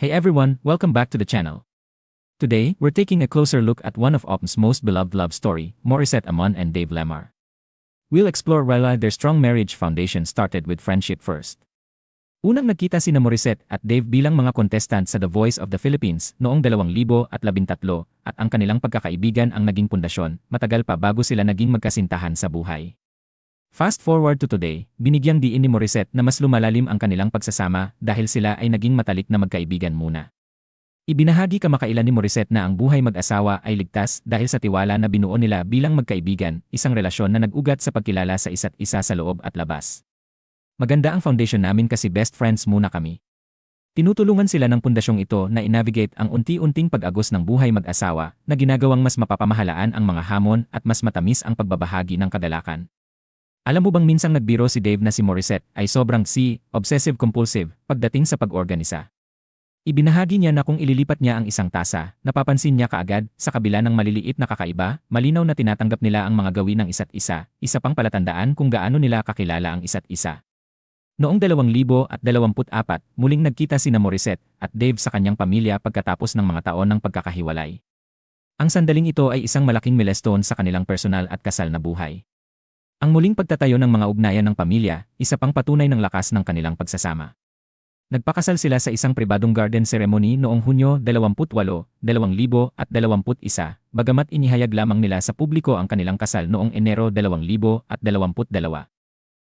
Hey everyone, welcome back to the channel. Today, we're taking a closer look at one of Opm's most beloved love story, Morissette Amon and Dave Lemar. We'll explore why their strong marriage foundation started with friendship first. Unang nagkita si na Morissette at Dave bilang mga contestant sa The Voice of the Philippines noong 2013 at ang kanilang pagkakaibigan ang naging pundasyon matagal pa bago sila naging magkasintahan sa buhay. Fast forward to today, binigyang diin ni Morissette na mas lumalalim ang kanilang pagsasama dahil sila ay naging matalik na magkaibigan muna. Ibinahagi kamakailan ni Morissette na ang buhay mag-asawa ay ligtas dahil sa tiwala na binuo nila bilang magkaibigan, isang relasyon na nag-ugat sa pagkilala sa isa't isa sa loob at labas. Maganda ang foundation namin kasi best friends muna kami. Tinutulungan sila ng pundasyong ito na inavigate ang unti-unting pag-agos ng buhay mag-asawa na ginagawang mas mapapamahalaan ang mga hamon at mas matamis ang pagbabahagi ng kadalakan. Alam mo bang minsang nagbiro si Dave na si Morissette ay sobrang si, obsessive-compulsive, pagdating sa pag-organisa. Ibinahagi niya na kung ililipat niya ang isang tasa, napapansin niya kaagad, sa kabila ng maliliit na kakaiba, malinaw na tinatanggap nila ang mga gawin ng isa't isa, isa pang palatandaan kung gaano nila kakilala ang isa't isa. Noong 2024, muling nagkita sina Morissette at Dave sa kanyang pamilya pagkatapos ng mga taon ng pagkakahiwalay. Ang sandaling ito ay isang malaking milestone sa kanilang personal at kasal na buhay. Ang muling pagtatayo ng mga ugnayan ng pamilya, isa pang patunay ng lakas ng kanilang pagsasama. Nagpakasal sila sa isang pribadong garden ceremony noong Hunyo 28, 2021, bagamat inihayag lamang nila sa publiko ang kanilang kasal noong Enero 2022.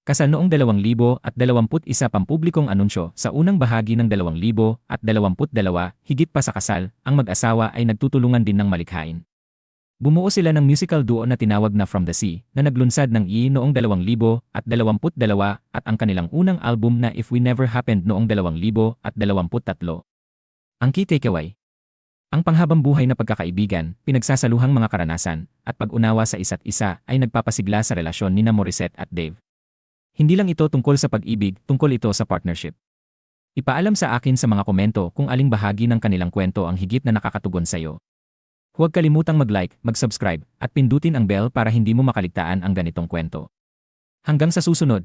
Kasal noong 2021 pampublikong anunsyo sa unang bahagi ng 2022, higit pa sa kasal, ang mag-asawa ay nagtutulungan din ng malikhain. Bumuo sila ng musical duo na tinawag na From the Sea na naglunsad ng I noong 2022 at ang kanilang unang album na If We Never Happened noong 2023. Ang key takeaway ang panghabang buhay na pagkakaibigan, pinagsasaluhang mga karanasan, at pag-unawa sa isa't isa ay nagpapasigla sa relasyon ni na Morissette at Dave. Hindi lang ito tungkol sa pag-ibig, tungkol ito sa partnership. Ipaalam sa akin sa mga komento kung aling bahagi ng kanilang kwento ang higit na nakakatugon sa iyo. Huwag kalimutang mag-like, mag-subscribe, at pindutin ang bell para hindi mo makaligtaan ang ganitong kwento. Hanggang sa susunod!